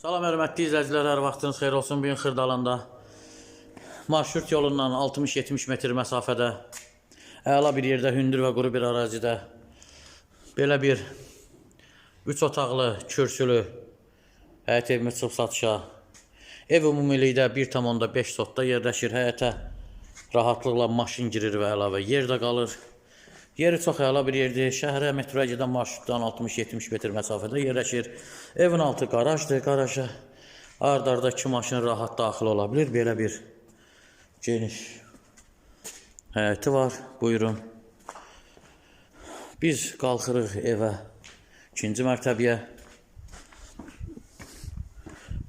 Salam hörmətli izləyicilər, hər vaxtınız xeyir olsun. Bu gün Xırdalanda marşrut yolundan 60-70 metr məsafədə əla bir yerdə, hündür və quru bir ərazidə belə bir 3 otaqlı, kürsülü həyət evimiz çıxıb satışa. Ev ümumilikdə 1,5 sotda yerləşir. Həyətə rahatlıqla maşın girir və əlavə yer də qalır. Yeri çox əla bir yerdir. Şəhərə metroya gedən marşrutdan 60-70 metr məsafədə yerləşir. Evin altı qarajdır. Qaraja ard-arda iki maşın rahat daxil ola bilər. Belə bir geniş həyəti var. Buyurun. Biz qalxırıq evə ikinci mərtəbəyə.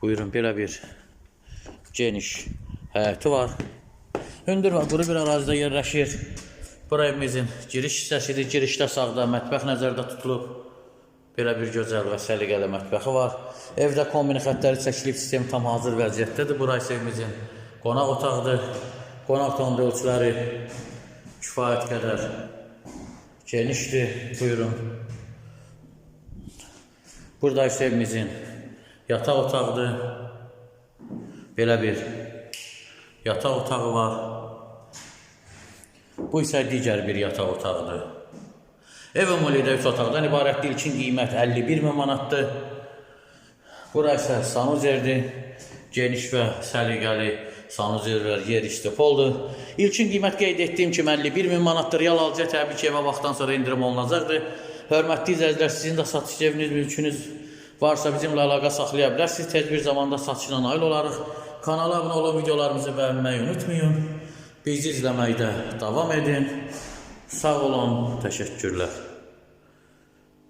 Buyurun belə bir geniş həyəti var. Hündür və quru bir ərazidə yerləşir. Bura evimizin giriş hissəsidir. Girişdə sağda mətbəx nəzərdə tutulub. Belə bir gözəl və səliqəli mətbəxi var. Evdə kombin xəttləri çəkilib, sistem tam hazır vəziyyətdədir. Bura isə evimizin qonaq otağıdır. Qonaq otağının ölçüləri kifayət qədər genişdir. Buyurun. Burada isə evimizin yataq otağıdır. Belə bir yataq otağı var. Bu isə digər bir yataq otağıdır. Ev ümumilikdə 3 otaqdan ibarətdir. İlkin qiymət 51 min manatdır. Bura isə sanuzerdir. Geniş və səliqəli sanuzerlər yer istipoldur. İlkin qiymət qeyd etdiyim kimi 51 min manatdır. Real alıcıya təbii ki, evə vaxtdan sonra indirim olunacaqdır. Hörmətli izləyicilər, sizin də satış eviniz, mülkünüz varsa bizimlə əlaqə saxlaya bilərsiniz. Tez bir zamanda satışla nail olarıq. Kanala abunə olun, videolarımızı bəyənməyi unutmayın. Bizi izləməkdə davam edin. Sağ olun, təşəkkürlər.